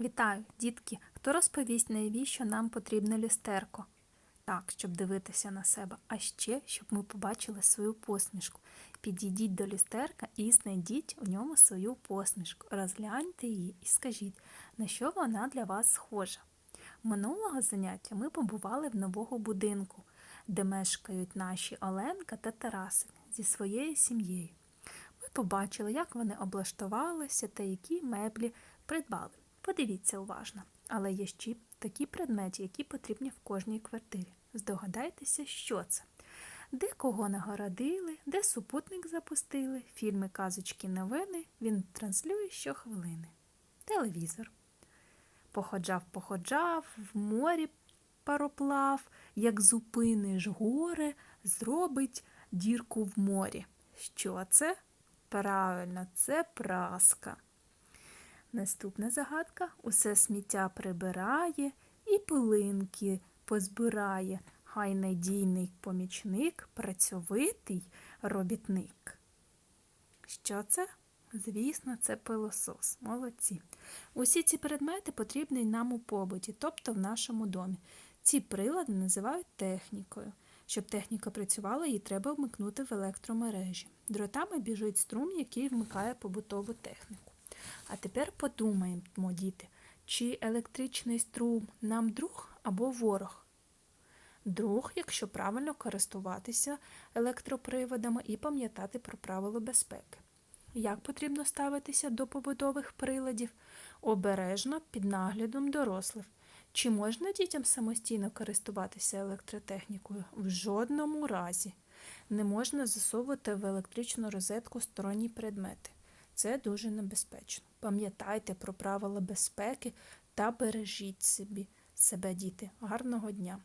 Вітаю, дітки! Хто розповість, навіщо нам потрібне люстерко? Так, щоб дивитися на себе, а ще, щоб ми побачили свою посмішку. Підійдіть до люстерка і знайдіть у ньому свою посмішку. Розгляньте її і скажіть, на що вона для вас схожа. Минулого заняття ми побували в нового будинку, де мешкають наші Оленка та Тарасик зі своєю сім'єю. Ми побачили, як вони облаштувалися та які меблі придбали. Подивіться уважно. Але є ще такі предмети, які потрібні в кожній квартирі. Здогадайтеся, що це. Де кого нагородили, де супутник запустили, фільми, казочки, новини він транслює щохвилини. Телевізор. Походжав, походжав, в морі пароплав, як зупиниш горе, зробить дірку в морі. Що це? Правильно, це праска. Наступна загадка усе сміття прибирає і пилинки позбирає. Хай надійний помічник, працьовитий робітник. Що це? Звісно, це пилосос. Молодці. Усі ці предмети потрібні нам у побуті, тобто в нашому домі. Ці прилади називають технікою. Щоб техніка працювала, її треба вмикнути в електромережі. Дротами біжить струм, який вмикає побутову техніку. А тепер подумаємо, діти, чи електричний струм нам друг або ворог? Друг, якщо правильно користуватися електроприводами і пам'ятати про правила безпеки. Як потрібно ставитися до побутових приладів? Обережно під наглядом дорослих. Чи можна дітям самостійно користуватися електротехнікою? В жодному разі. Не можна засовувати в електричну розетку сторонні предмети. Це дуже небезпечно. Пам'ятайте про правила безпеки та бережіть собі себе, діти. Гарного дня!